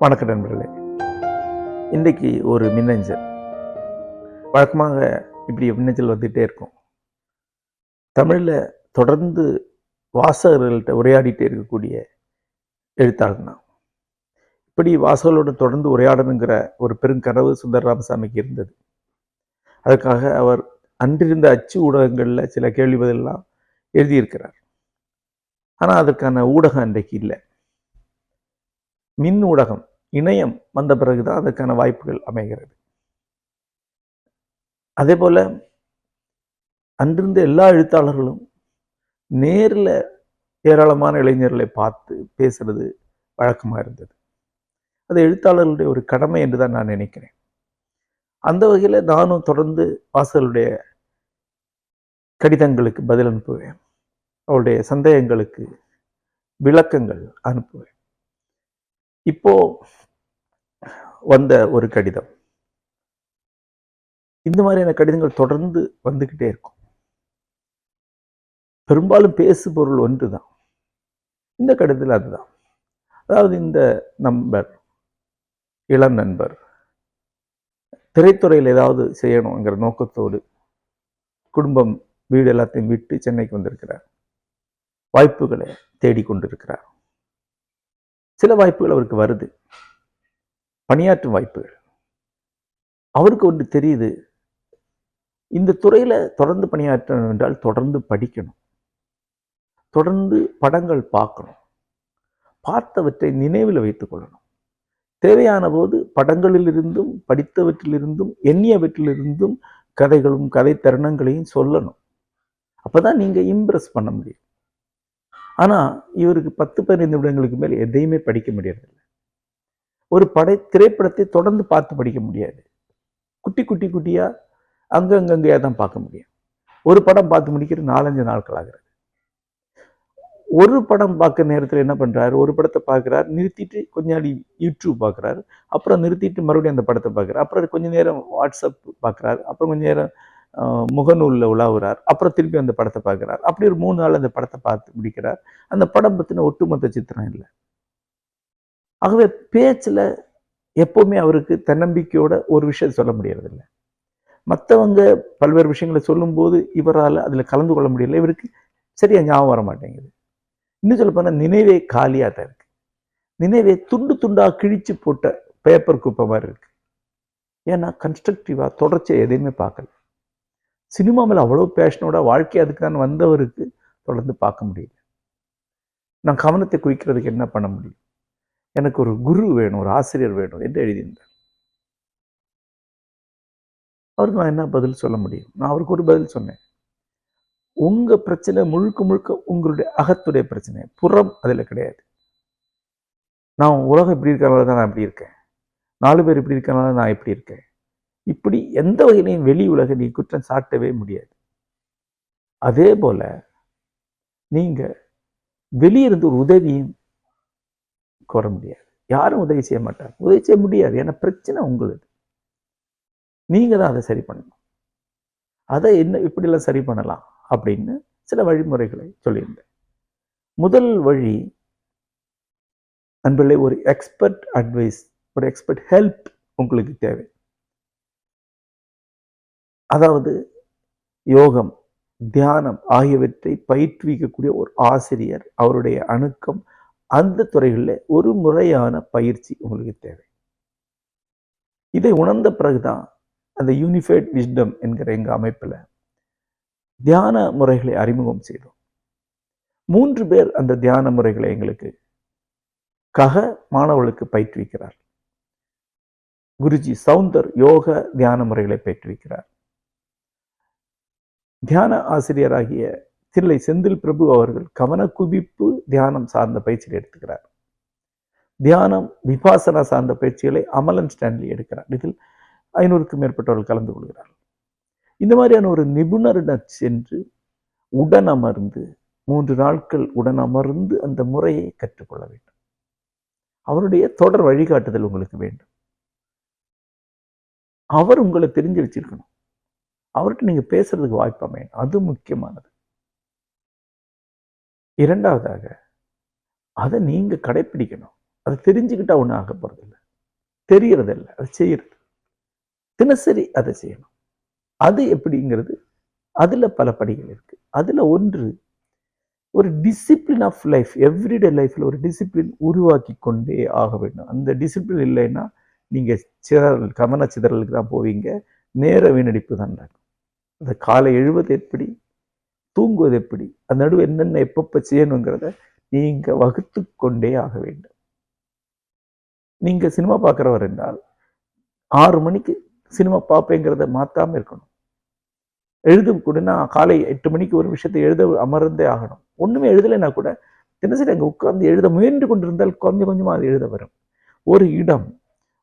வணக்க நண்பர்களே. இன்றைக்கு ஒரு மின்னஞ்சல். வழக்கமாக இப்படி மின்னஞ்சல் வந்துகிட்டே இருக்கும். தமிழில் தொடர்ந்து வாசகர்கள்ட்ட உரையாடிட்டே இருக்கக்கூடிய எழுத்தாளர் இப்படி வாசகர்களோடு தொடர்ந்து உரையாடணுங்கிற ஒரு பெருங்கனவு சுந்தர ராமசாமிக்கு இருந்தது. அதற்காக அவர் அன்றிருந்த அச்சு ஊடகங்களில் சில கேள்வி பதிலெல்லாம் எழுதியிருக்கிறார். ஆனால் அதற்கான ஊடகம் அன்றைக்கு இல்லை. மின் ஊடகம் இணையம் வந்த பிறகுதான் அதற்கான வாய்ப்புகள் அமைகிறது. அதே போல அன்றிருந்த எல்லா எழுத்தாளர்களும் நேரில் ஏராளமான இளைஞர்களை பார்த்து பேசுறது வழக்கமாக இருந்தது. அது எழுத்தாளர்களுடைய ஒரு கடமை என்று தான் நான் நினைக்கிறேன். அந்த வகையில் நானும் தொடர்ந்து வாசகர்களுடைய கடிதங்களுக்கு பதில் அனுப்புவேன் அவருடைய சந்தேகங்களுக்கு விளக்கங்கள் அனுப்புவேன். இப்போ வந்த ஒரு கடிதம். இந்த மாதிரியான கடிதங்கள் தொடர்ந்து வந்துக்கிட்டே இருக்கும். பெரும்பாலும் பேசு பொருள் ஒன்று தான் இந்த கடிதத்தில் அதுதான். அதாவது இந்த நண்பர் இளம் நண்பர் திரைத்துறையில் ஏதாவது செய்யணுங்கிற நோக்கத்தோடு குடும்பம் வீடு எல்லாத்தையும் விட்டு சென்னைக்கு வந்திருக்கிறார். வாய்ப்புகளை தேடிக்கொண்டிருக்கிறார். சில வாய்ப்புகள் அவருக்கு வருது. பணியாற்றும் வாய்ப்புகள். அவருக்கு ஒன்று தெரியுது. இந்த துறையில் தொடர்ந்து பணியாற்றணும் என்றால் தொடர்ந்து படிக்கணும். தொடர்ந்து படங்கள் பார்க்கணும். பார்த்தவற்றை நினைவில் வைத்துக் கொள்ளணும். தேவையான போது படங்களிலிருந்தும் படித்தவற்றிலிருந்தும் எண்ணியவற்றிலிருந்தும் கதைகளும் கதை தருணங்களையும் சொல்லணும். அப்போதான் நீங்கள் இம்ப்ரெஸ் பண்ண முடியும். ஆனா இவருக்கு பத்து பதினைந்து நிமிடங்களுக்கு மேல் எதையுமே படிக்க முடியறதில்லை. ஒரு படை திரைப்படத்தை தொடர்ந்து பார்த்து படிக்க முடியாது. குட்டி குட்டி குட்டியா அங்கங்கங்கையா தான் பார்க்க முடியும். ஒரு படம் பார்த்து முடிக்கிற நாலஞ்சு நாட்கள் ஆகிறது ஒரு படம் பார்க்க நேரத்தில் என்ன பண்றாரு? ஒரு படத்தை பார்க்குறார் நிறுத்திட்டு கொஞ்ச நாள் யூடியூப் பார்க்குறாரு அப்புறம் நிறுத்திட்டு மறுபடியும் அந்த படத்தை பார்க்குறாரு அப்புறம் கொஞ்ச நேரம் வாட்ஸ்அப் பார்க்குறாரு அப்புறம் கொஞ்ச நேரம் முகநூலில் உலாவுறார். அப்புறம் திருப்பி அந்த படத்தை பார்க்குறார். அப்படி ஒரு மூணு நாள் அந்த படத்தை பார்த்து முடிக்கிறார். அந்த படம் பற்றின ஒட்டுமொத்த சித்திரம் இல்லை. ஆகவே பேச்சில் எப்போவுமே அவருக்கு தன்னம்பிக்கையோட ஒரு விஷயத்தை சொல்ல முடியறதில்லை. மற்றவங்க பல்வேறு விஷயங்களை சொல்லும்போது இவரால் அதில் கலந்து கொள்ள முடியல. இவருக்கு சரியா ஞாபகம் வர மாட்டேங்குது. இன்னும் சொல்ல போனால் நினைவே காலியாக தான் இருக்கு. நினைவே துண்டு துண்டாக கிழிச்சு போட்ட பேப்பர் குப்பை மாதிரி இருக்கு. ஏன்னா கன்ஸ்ட்ரக்டிவாக தொடர்ச்சியை எதையுமே பார்க்கல. சினிமா மேலே அவ்வளோ பேஷனோட வாழ்க்கை அதுக்கு தான் வந்தவருக்கு தொடர்ந்து பார்க்க முடியல. நான் கவனத்தை குவிக்கிறதுக்கு என்ன பண்ண முடியும்? எனக்கு ஒரு குரு வேணும் ஒரு ஆசிரியர் வேணும் என்று எழுதியிருந்தார். அவருக்கு நான் என்ன பதில் சொல்ல முடியும்? நான் அவருக்கு ஒரு பதில் சொன்னேன். உங்கள் பிரச்சனை முழுக்க முழுக்க உங்களுடைய அகத்துடைய பிரச்சனை. புறம் அதில் கிடையாது. நான் உலகம் இப்படி இருக்கிறனால தான் நான் இப்படி இருக்கேன். நாலு பேர் இப்படி இருக்கிறனால நான் இப்படி இருக்கேன். இப்படி எந்த வகையிலையும் வெளி உலக நீ குற்றம் சாட்டவே முடியாது. அதே போல நீங்க வெளியிருந்து ஒரு உதவியும் கோர முடியாது. யாரும் உதவி செய்ய மாட்டாங்க உதவி செய்ய முடியாது. ஏன்னா பிரச்சனை உங்களுக்கு நீங்க தான் அதை சரி பண்ணணும். அதை என்ன இப்படிலாம் சரி பண்ணலாம் அப்படின்னு சில வழிமுறைகளை சொல்லியிருந்தேன். முதல் வழி நண்பர்களே ஒரு எக்ஸ்பர்ட் அட்வைஸ் ஒரு எக்ஸ்பர்ட் ஹெல்ப் உங்களுக்கு தேவை. அதாவது யோகம் தியானம் ஆகியவற்றை பயிற்றுவிக்கக்கூடிய ஒரு ஆசிரியர் அவருடைய அணுக்கம் அந்த துறைகளில் ஒரு முறையான பயிற்சி உங்களுக்கு தேவை. இதை உணர்ந்த பிறகுதான் அந்த யூனிஃபைட் விஸ்டம் என்கிற எங்கள் அமைப்பில் தியான முறைகளை அறிமுகம் செய்தோம். மூன்று பேர் அந்த தியான முறைகளை எங்களுக்கு கக மாணவர்களுக்கு பயிற்றுவிக்கிறார். குருஜி சவுந்தர் யோக தியான முறைகளை பயிற்றுவிக்கிறார். தியான ஆசிரியராகிய தில்லை செந்தில் பிரபு அவர்கள் கவன குவிப்பு தியானம் சார்ந்த பயிற்சியில் எடுத்துக்கிறார். தியானம் விபாசனா சார்ந்த பயிற்சிகளை அமலன் ஸ்டான்லி எடுக்கிறார். இதில் ஐநூறுக்கும் மேற்பட்டவர்கள் கலந்து கொள்கிறார் இந்த மாதிரியான ஒரு நிபுணரிடம் சென்று உடன் அமர்ந்து மூன்று நாட்கள் உடன் அமர்ந்து அந்த முறையை கற்றுக்கொள்ள வேண்டும். அவருடைய தொடர் வழிகாட்டுதல் உங்களுக்கு வேண்டும். அவர் உங்களை தெரிஞ்சு வச்சிருக்கணும். அவர்கிட்ட நீங்க பேசுறதுக்கு வாய்ப்பு அமையணும். அது முக்கியமானது. இரண்டாவதாக அதை நீங்க கடைப்பிடிக்கணும். அதை தெரிஞ்சுக்கிட்டா ஒன்றும் ஆக போகிறதில்ல தெரியறதில்ல. அதை செய்யறது. தினசரி அதை செய்யணும். அது எப்படிங்கிறது அதுல பல படிகள் இருக்கு. அதுல ஒன்று ஒரு டிசிப்ளின் ஆஃப் லைஃப் எவ்ரிடே லைஃப்ல ஒரு டிசிப்ளின் உருவாக்கி கொண்டே ஆக வேண்டும். அந்த டிசிப்ளின் இல்லைன்னா நீங்க சிதறல் கவன சிதறலுக்கு தான் போவீங்க. நேர வீணடிப்பு தான் நடக்கும். அந்த காலை எழுவது எப்படி? தூங்குவது எப்படி? அந்த நடுவு என்னென்ன எப்பப்போ செய்யணுங்கிறத நீங்கள் வகுத்து கொண்டே ஆக வேண்டும். நீங்கள் சினிமா பார்க்குறவர் என்றால் ஆறு மணிக்கு சினிமா பார்ப்பேங்கிறத மாற்றாமல் இருக்கணும். எழுத கூட நான் காலை எட்டு மணிக்கு ஒரு விஷயத்தை எழுத அமர்ந்தே ஆகணும். ஒன்றுமே எழுதலைன்னா கூட தினசரி அங்கே உட்கார்ந்து எழுத முயன்று கொண்டிருந்தால் கொஞ்சம் கொஞ்சமாக அது எழுத வரும். ஒரு இடம்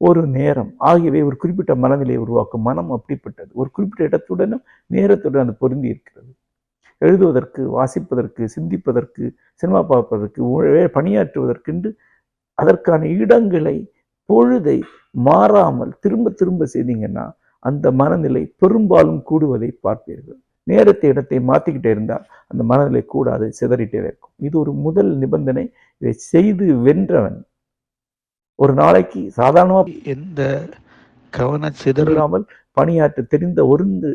ஒரு நேரம். ஆகியவை ஒரு குறிப்பிட்ட மனநிலையை உருவாக்கும் மனம் அப்படிப்பட்டது. ஒரு குறிப்பிட்ட இடத்துடனும் நேரத்துடன் அது பொருந்தி இருக்கிறது. எழுதுவதற்கு வாசிப்பதற்கு சிந்திப்பதற்கு சினிமா பார்ப்பதற்கு பணியாற்றுவதற்கென்று அதற்கான இடங்களை பொழுதை மாறாமல் திரும்ப திரும்ப செய்தீங்கன்னா அந்த மனநிலை பெரும்பாலும் கூடுவதை பார்ப்பீர்கள். நேரத்தை இடத்தை மாற்றிக்கிட்டே இருந்தால் அந்த மனநிலை கூடாது சிதறிட்டே இருக்கும். இது ஒரு முதல் நிபந்தனை. இதை செய்து வென்றவன் ஒரு நாளைக்கு சாதாரணமா எந்த கவன சிதறாமல் பணியாற்ற தெரிந்த ஒருந்து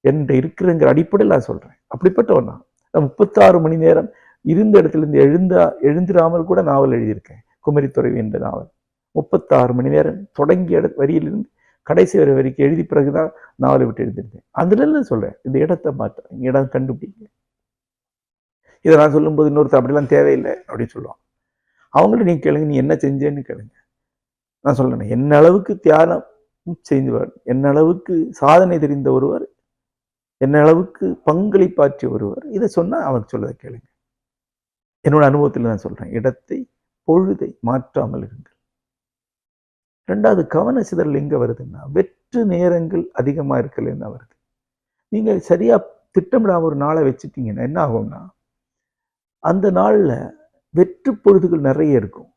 என்ற இருக்கிறங்கிற அடிப்படையில் நான் சொல்றேன். அப்படிப்பட்டவன் நான். முப்பத்தாறு மணி நேரம் இருந்த இடத்துல இருந்து எழுந்தா எழுந்திராமல் கூட நாவல் எழுதியிருக்கேன். குமரித்துறை என்ற நாவல். முப்பத்தாறு மணி நேரம் தொடங்கிய இட வரியிலிருந்து கடைசி வரை வரைக்கும் எழுதி பிறகுதான் நாவலை விட்டு எழுதியிருந்தேன் அதுல சொல்றேன்? இந்த இடத்தை மாற்ற இடம் கண்டுபிடிங்க. இதை நான் சொல்லும்போது இன்னொருத்தர் அப்படிலாம் தேவையில்லை அப்படின்னு சொல்லுவான். அவங்கள்ட்ட நீ கேளுங்க நீ என்ன செஞ்சேன்னு கேளுங்க. நான் சொல்றேன் என்ன அளவுக்கு தியானம் செய்தவர் என்ன அளவுக்கு சாதனை தெரிந்த ஒருவர் என்ன அளவுக்கு பங்களிப்பாற்றிய ஒருவர் இதை சொன்னால் அவர் சொல்லதை கேளுங்க. என்னோட அனுபவத்தில் நான் சொல்கிறேன் இடத்தை பொழுதை மாற்றாமல் இருங்கள். ரெண்டாவது கவன சிதறல் எங்கே வருதுன்னா வெற்று நேரங்கள் அதிகமாக இருக்கலன்னு வருது? நீங்கள் சரியாக திட்டமிடாமல் ஒரு நாளை வச்சுட்டீங்கன்னா என்ன ஆகும்னா அந்த நாளில் வெற்று பொழுதுகள் நிறைய இருக்கும்.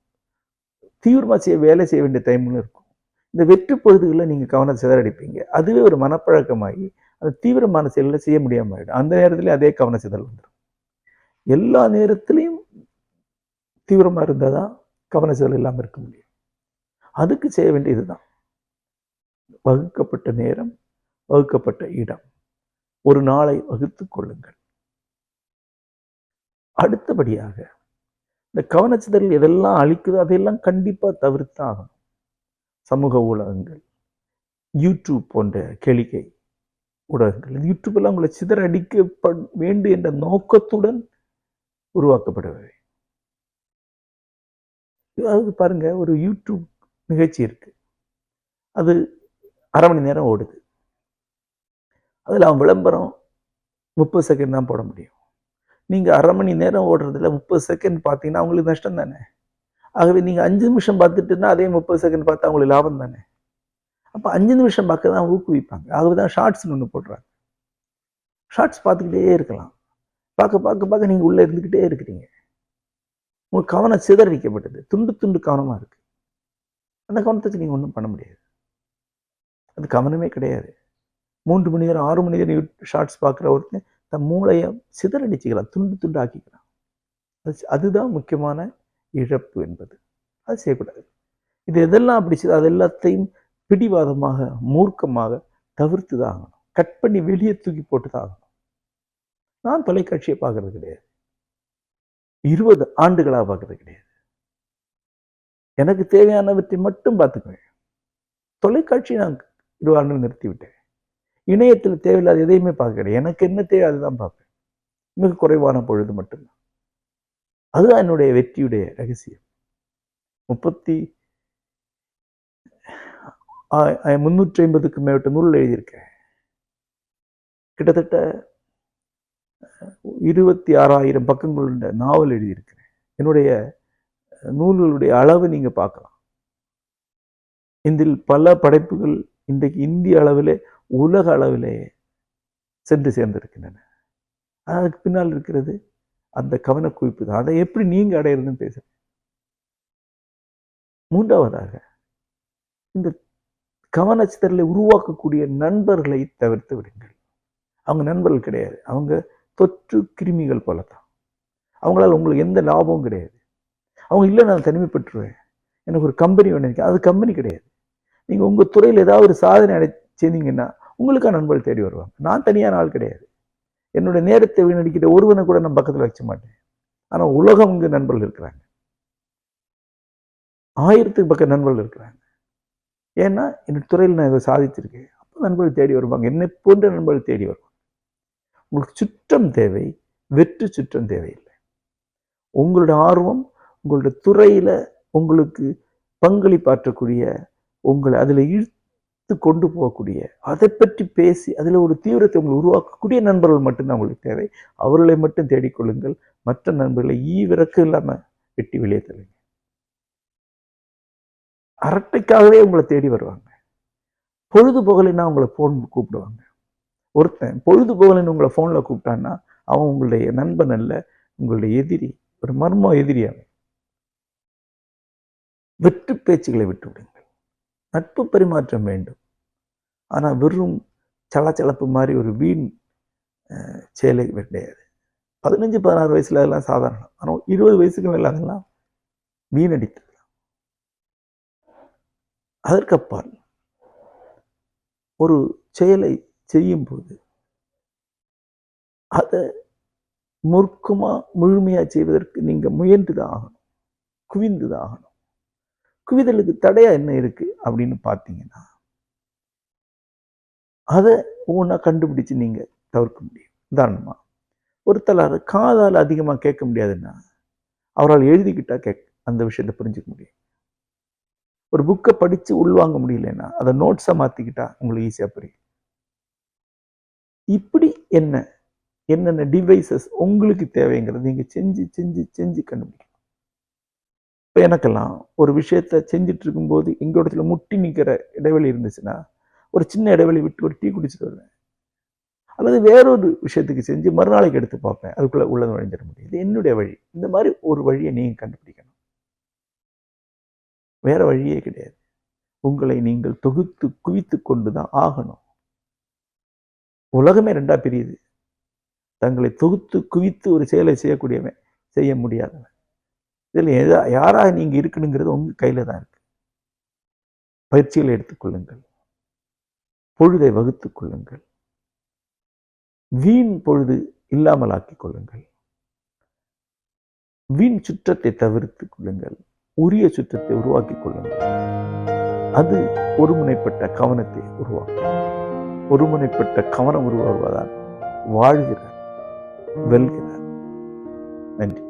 தீவிரமாக செய்ய வேலை செய்ய வேண்டிய டைம்ல இருக்கும். இந்த வெற்று பொழுதுகளில் நீங்கள் கவனம் சிதறடிப்பீங்க. அதுவே ஒரு மனப்பழக்கமாகி அந்த தீவிரமான செயலில் செய்ய முடியாமல் ஆகிடும் அந்த நேரத்துல அதே கவன சிதல் வந்துடும் எல்லா நேரத்துலையும் தீவிரமாக இருந்தால் தான் கவன இல்லாமல் இருக்க முடியும். அதுக்கு செய்ய வேண்டியது தான் வகுக்கப்பட்ட நேரம் வகுக்கப்பட்ட இடம். ஒரு நாளை வகுத்து கொள்ளுங்கள். அடுத்தபடியாக இந்த கவனச்சிதறல் எதெல்லாம் அழிக்குதோ அதையெல்லாம் கண்டிப்பாக தவிர்த்தாகும் சமூக ஊடகங்கள் யூடியூப் போன்ற கேளிக்கை ஊடகங்கள் இந்த உங்களை சிதறடிக்க வேண்டும் என்ற நோக்கத்துடன் உருவாக்கப்படவே அதாவது பாருங்க ஒரு யூடியூப் நிகழ்ச்சி இருக்கு. அது அரை மணி நேரம் ஓடுது. அதில் அவன் விளம்பரம் முப்பது செகண்ட் தான் போட முடியும். நீங்கள் அரை மணி நேரம் ஓடுறதுல முப்பது செகண்ட் பார்த்தீங்கன்னா உங்களுக்கு நஷ்டம் தானே? ஆகவே நீங்கள் அஞ்சு நிமிஷம் பார்த்துட்டுன்னா அதே முப்பது செகண்ட் பார்த்தா அவங்களுக்கு லாபம் தானே? அப்போ அஞ்சு நிமிஷம் பார்க்க தான் ஊக்குவிப்பாங்க. ஆகவே தான் ஷார்ட்ஸ்னு ஒன்று போடுறாங்க. ஷார்ட்ஸ் பார்த்துக்கிட்டே இருக்கலாம். பார்க்க பார்க்க பார்க்க நீங்கள் உள்ளே இருந்துக்கிட்டே இருக்கிறீங்க. உங்கள் கவனம் சிதறடிக்கப்பட்டது. துண்டு துண்டு கவனமாக இருக்குது அந்த கவனத்துக்கு நீங்கள் ஒன்றும் பண்ண முடியாது. அது கவனமே கிடையாது. மூன்று மணி நேரம் ஆறு மணி நேரம் ஷார்ட்ஸ் பார்க்குற ஒருத்தன் தன் மூளையை சிதறடிச்சுக்கலாம் துண்டு துண்டாக்கிக்கிறான். அது அதுதான் முக்கியமான இழப்பு என்பது. அது செய்யக்கூடாது. இது எதெல்லாம் அப்படி செய்து அது எல்லாத்தையும் பிடிவாதமாக மூர்க்கமாக தவிர்த்து தான் ஆகணும். கட் பண்ணி வெளியே தூக்கி போட்டு தான் ஆகணும். நான் தொலைக்காட்சியை பார்க்கறது கிடையாது. இருபது ஆண்டுகளாக பார்க்கறது கிடையாது. எனக்கு தேவையானவற்றை மட்டும் பார்த்துக்குவேன். தொலைக்காட்சி நான் இருபது ஆண்டுகள் நிறுத்திவிட்டேன். இணையத்தில் தேவையில்லாத எதையுமே பார்க்க எனக்கு என்ன தேவை அதுதான் பார்ப்பேன். மிக குறைவான பொழுது மட்டும்தான். அதுதான் என்னுடைய வெற்றியுடைய ரகசியம். முப்பத்தி முந்நூற்றி ஐம்பதுக்கு மேற்பட்ட நூல் எழுதியிருக்கேன். கிட்டத்தட்ட இருபத்தி ஆறாயிரம் பக்கங்கள் உள்ள நாவல் எழுதியிருக்கிறேன். என்னுடைய நூல்களுடைய அளவு நீங்க பார்க்கலாம். இதில் பல படைப்புகள் இன்றைக்கு இந்திய அளவிலே உலக அளவிலே சென்று சேர்ந்திருக்கின்றன. அதுக்கு பின்னால் இருக்கிறது அந்த கவனக்குவிப்பு தான். அதை எப்படி நீங்க அடையிறதுன்னு பேசுகிறேன் மூன்றாவதாக இந்த கவனச்சிதறலை உருவாக்கக்கூடிய நண்பர்களை தவிர்த்து விடுங்கள். அவங்க நண்பர்கள் கிடையாது. அவங்க தொற்று கிருமிகள் போல தான் அவங்களால உங்களுக்கு எந்த லாபமும் கிடையாது. அவங்க இல்லை நான் தனிமைப்பட்டுருவேன். எனக்கு ஒரு கம்பெனி வேணும். அது கம்பெனி கிடையாது. நீங்கள் உங்கள் துறையில் ஏதாவது ஒரு சாதனை அடை செய்தீங்கன்னா உங்களுக்கான நண்பர்கள் தேடி வருவாங்க. நான் தனியான ஆள் கிடையாது. என்னுடைய நேரத்தை வீணடிக்கிற ஒருவனை கூட நான் பக்கத்தில் வச்ச மாட்டேன். ஆனால் உலகம் இங்கே நண்பர்கள் இருக்கிறாங்க. ஆயிரத்துக்கு பக்கம் நண்பர்கள் இருக்கிறாங்க. ஏன்னா என்னோட துறையில் நான் இதை சாதிச்சிருக்கேன். அப்போ நண்பர்கள் தேடி வருவாங்க. என்னை போன்ற நண்பர்கள் தேடி வருவாங்க. உங்களுக்கு சுற்றம் தேவை வெற்று சுற்றம் தேவையில்லை. உங்களுடைய ஆர்வம் உங்களுடைய துறையில் உங்களுக்கு பங்களிப்பாற்றக்கூடிய உங்களை அதில் இழுத்து கொண்டு போகக்கூடிய அதை பற்றி பேசி அதில் ஒரு தீவிரத்தை உங்களை உருவாக்கக்கூடிய நண்பர்கள் மட்டும்தான் உங்களுக்கு தேவை. அவர்களை மட்டும் தேடிக்கொள்ளுங்கள் மற்ற நண்பர்களை ஈவிறக்கு இல்லாமல் வெட்டி வெளியே தள்ளுங்க. அரட்டைக்காகவே உங்களை தேடி வருவாங்க. பொழுதுபோகலைன்னா உங்களை ஃபோன் கூப்பிடுவாங்க. ஒருத்தன் பொழுதுபோகலைன்னு உங்களை ஃபோனில் கூப்பிட்டான்னா அவன் உங்களுடைய நண்பன் அல்ல உங்களுடைய எதிரி ஒரு மர்ம எதிரி அவன். வெற்று பேச்சுகளை விட்டு விடுங்கள் நட்பு பரிமாற்றம் வேண்டும். ஆனால் வெறும் சலச்சலப்பு மாதிரி ஒரு வீண் அஹ், செயலை கிடையாது பதினஞ்சு பதினாறு வயசுல அதெல்லாம் சாதாரணம் ஆனால் இருபது வயசுக்கு மேலே அதெல்லாம் வீணடித்தது அதற்கப்பால் ஒரு செயலை செய்யும்போது அதை முறுக்குமா முழுமையா செய்வதற்கு நீங்க முயன்று தான் ஆகணும். குவிந்து தான் ஆகணும். குவிதலுக்கு தடையா என்ன இருக்கு அப்படின்னு பார்த்தீங்கன்னா அதை ஒவ்வொன்றா கண்டுபிடிச்சு நீங்க தவிர்க்க முடியும். உதாரணமா ஒருத்தலார் காதால் அதிகமா கேட்க முடியாதுன்னா அவரால் எழுதிக்கிட்டா கேக் அந்த விஷயத்தை புரிஞ்சுக்க முடியும். ஒரு புக்கை படிச்சு உள்வாங்க முடியலன்னா அதை நோட்ஸை மாத்திக்கிட்டா உங்களுக்கு ஈஸியா புரியும். இப்படி என்ன என்னென்ன டிவைசஸ் உங்களுக்கு தேவைங்கிறது நீங்க செஞ்சு செஞ்சு செஞ்சு கண்டுபிடிக்கணும். இப்போ எனக்கெல்லாம் ஒரு விஷயத்த செஞ்சுட்டு இருக்கும்போது எங்கள் இடத்துல முட்டி நிற்கிற இடைவெளி இருந்துச்சுன்னா ஒரு சின்ன இடைவெளி விட்டு ஒரு டீ குடிச்சிட்டு வருவேன். அல்லது வேறொரு விஷயத்துக்கு செஞ்சு மறுநாளைக்கு எடுத்து பார்ப்பேன். அதுக்குள்ள உள்ள நுழைஞ்சிட முடியும் இது என்னுடைய வழி. இந்த மாதிரி ஒரு வழியை நீங்க கண்டுபிடிக்கணும். வேற வழியே கிடையாது. உங்களை நீங்கள் தொகுத்து குவித்து கொண்டு தான் ஆகணும். உலகமே ரெண்டா பிரியுது. தங்களை தொகுத்து குவித்து ஒரு செயலை செய்யக்கூடியவன் செய்ய முடியாதவன். இதில் எதா யாராக நீங்க இருக்கணுங்கிறது உங்க கையில் தான் இருக்குது பயிற்சிகளை எடுத்துக்கொள்ளுங்கள் பொழுதை வகுத்து கொள்ளுங்கள். வீண் பொழுது இல்லாமல் ஆக்கிக் கொள்ளுங்கள். வீண் சுற்றத்தை தவிர்த்துக் கொள்ளுங்கள். உரிய சுற்றத்தை உருவாக்கிக் கொள்ளுங்கள். அது ஒருமுனைப்பட்ட கவனத்தை உருவாக்கும். ஒருமுனைப்பட்ட கவனம் உருவாகுவதால் வாழ்கிறார் வெல்கிறார். நன்றி.